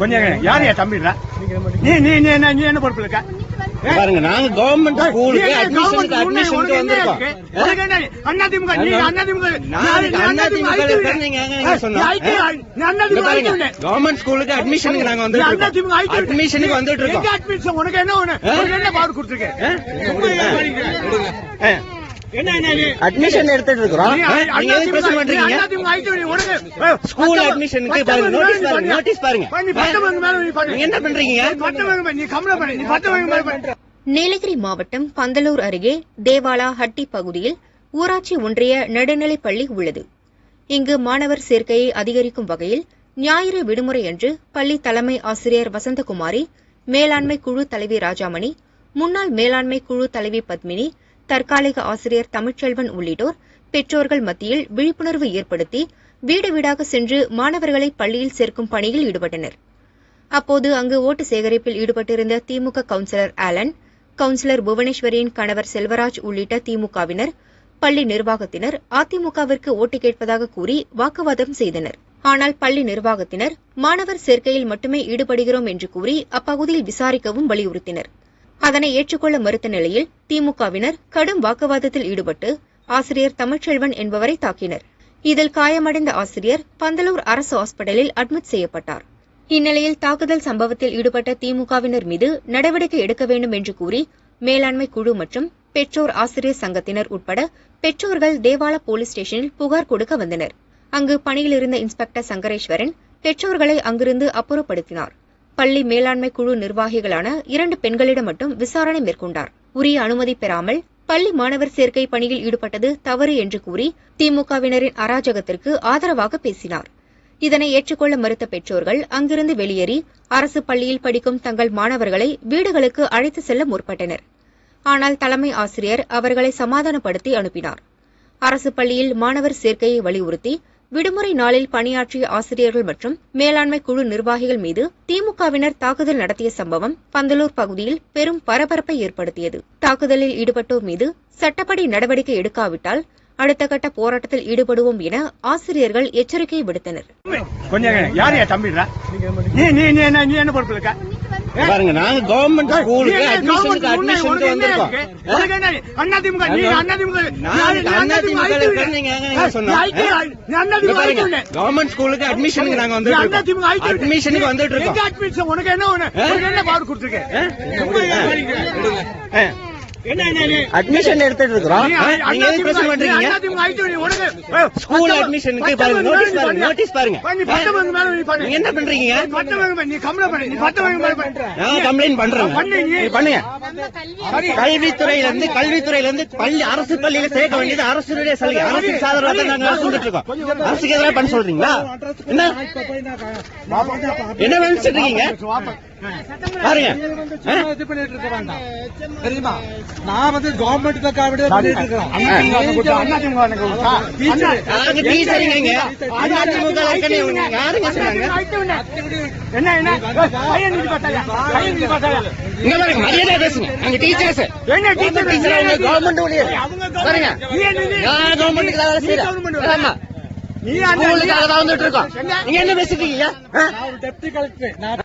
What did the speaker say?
கொஞ்சம் யார் யா தம்பிடுறா நீ நீ நீ என்ன நீ என்ன பொறுப்பு இருக்க? பாருங்க நாங்க கவர்மெண்ட் ஸ்கூலுக்கு என்ன அட்மிஷனுக்கு வந்திருக்கோம். என்ன? அதிமுக, நீ அதிமுக ல ஐடி இருக்கிற நீங்க. கவர்மெண்ட் ஸ்கூலுக்கு அட்மிஷனுக்கு நாங்க உண்டு. அட்மிஷனுக்கு வந்துட்டு இருக்கோம்? உனக்கு என்ன? உனக்கு என்ன பவர் கொடுத்திருக்கு? என்ன என்ன நீ? அட்மிஷன் எடுத்துட்டு இருக்கிறோம் நீங்க எதுக்கு பிரச்சனை பண்றீங்க ஸ்கூல் அட்மிஷனுக்கு பாருங்க நோட்டீஸ் பாருங்க? நோட்டீஸ். நீங்க என்ன பண்றீங்க. நீலகிரி மாவட்டம் பந்தலூர் அருகே தேவாலா ஹட்டி பகுதியில் ஊராட்சி ஒன்றிய நடுநிலைப் பள்ளி உள்ளது இங்கு மாணவர் சேர்க்கையை அதிகரிக்கும் வகையில் ஞாயிறு விடுமுறையன்று பள்ளி தலைமை ஆசிரியர் வசந்தகுமாரி மேலாண்மை குழு தலைவி ராஜாமணி முன்னாள் மேலாண்மை குழு தலைவி பத்மினி தற்காலிக ஆசிரியர் தமிழ்ச்செல்வன் உள்ளிட்டோர் பெற்றோர்கள் மத்தியில் விழிப்புணர்வு ஏற்படுத்தி வீடு வீடாக சென்று மாணவர்களை பள்ளியில் சேர்க்கும் பணியில் ஈடுபட்டனர். அப்போது அங்கு ஓட்டு சேகரிப்பில் ஈடுபட்டிருந்த திமுக கவுன்சிலர் ஆலன் கவுன்சிலர் புவனேஸ்வரியின் கணவர் செல்வராஜ் உள்ளிட்ட திமுகவினர் பள்ளி நிர்வாகத்தினர் அதிமுகவிற்கு ஓட்டு கேட்பதாக கூறி வாக்குவாதம் செய்தனர். ஆனால் பள்ளி நிர்வாகத்தினர் மாணவர் சேர்க்கையில் மட்டுமே ஈடுபடுகிறோம் என்று கூறி அப்பகுதியில் விசாரிக்கவும் வலியுறுத்தினர். அதனை ஏற்றுக்கொள்ள மறுத்த நிலையில் திமுகவினர் கடும் வாக்குவாதத்தில் ஈடுபட்டு ஆசிரியர் தமிழ்ச்செல்வன் என்பவரை தாக்கினர். இதில் காயமடைந்த ஆசிரியர் பந்தலூர் அரசு ஹாஸ்பிட்டலில் அட்மிட் செய்யப்பட்டார். இந்நிலையில் தாக்குதல் சம்பவத்தில் ஈடுபட்ட திமுகவினர் மீது நடவடிக்கை எடுக்க வேண்டும் என்று கூறி மேலாண்மை குழு மற்றும் பெற்றோர் ஆசிரியர் சங்கத்தினர் உட்பட பெற்றோர்கள் தேவாலா போலீஸ் ஸ்டேஷனில் புகார் கொடுக்க வந்தனர். அங்கு பணியில் இருந்த இன்ஸ்பெக்டர் சங்கரேஸ்வரன் பெற்றோர்களை அங்கிருந்து அப்புறப்படுத்தினார். பள்ளி மேலாண்மை குழு நிர்வாகிகளான இரண்டு பெண்களிடம் மட்டும் விசாரணை மேற்கொண்டார். உரிய அனுமதி பெறாமல் பள்ளி மாணவர் சேர்க்கை பணியில் ஈடுபட்டது தவறு என்று கூறி திமுகவினரின் அராஜகத்திற்கு ஆதரவாக பேசினார். இதனை ஏற்றுக்கொள்ள மறுத்த பெற்றோர்கள் அங்கிருந்து வெளியேறி அரசு பள்ளியில் படிக்கும் தங்கள் மாணவர்களை வீடுகளுக்கு அழைத்து செல்ல முற்பட்டனர். ஆனால் தலைமை ஆசிரியர் அவர்களை சமாதானப்படுத்தி அனுப்பினார். அரசு பள்ளியில் மாணவர் சேர்க்கையை வலியுறுத்தி விடுமுறை நாளில் பணியாற்றிய ஆசிரியர்கள் மற்றும் மேலாண்மை குழு நிர்வாகிகள் மீது திமுகவினர் தாக்குதல் நடத்திய சம்பவம் பந்தலூர் பகுதியில் பெரும் பரபரப்பை ஏற்படுத்தியது. தாக்குதலில் ஈடுபட்டோர் மீது சட்டப்படி நடவடிக்கை எடுக்காவிட்டால் அடுத்த கட்ட போராட்டத்தில் ஈடுபடுவோம் என ஆசிரியர்கள் எச்சரிக்கை விடுத்தனர். பாருங்க நாங்க கவர்மெண்ட் ஸ்கூலுக்கு அட்மிஷனுக்கு என்ன வந்திருக்கோம்? அதிமுக. கவர்மெண்ட் ஸ்கூலுக்கு அட்மிஷனுக்கு நாங்க உண்டு. அட்மிஷனுக்கு வந்துட்டு இருக்கோம்? உனக்கு என்ன? உனக்கு என்ன பவர் கொடுத்திருக்கு? அட்மிஷன் எடுத்துட்டு இருக்கிறோம் நீங்க எதுக்கு ஸ்கூல் அட்மிஷனுக்கு பத்தொன்பது பாருங்க நோட்டீஸ் பாருங்க? நோட்டீஸ் பாருங்க. நீங்க என்ன பண்றீங்க. நான் கம்ப்ளைண்ட் பண்றேன். பண்ணுங்க. கல்வித்துறையில இருந்து கல்வித்துறையில இருந்து பள்ளி அரசு பள்ளியில சேர்க்க வேண்டியது அரசுடைய சலுகை. அரசு சாதனை நாங்க செஞ்சுட்டு இருக்கோம். அரசுக்கு எதிராக பண்ண சொல்றீங்களா? என்ன? என்ன இருக்கீங்க பாருங்க தெரியுமா? நான் வந்து சொன்னாங்க என்ன என்ன? பையன் நிதி பேசுங்க. அங்க டீச்சர்ஸ் என்ன டீச்சர் அவங்க கவர்மெண்ட் ஊழியர். பாருங்க? நான் கவர்மெண்ட்டுக்கு வேலை செய்யறேன் ஆமா. நீ அந்த- ஸ்கூலுக்காக தான் வந்துட்டு இருக்கோம். நீங்க என்ன பேசிட்டு இருக்கீங்க? ஆ? டெப்டி கலெக்டர் நான்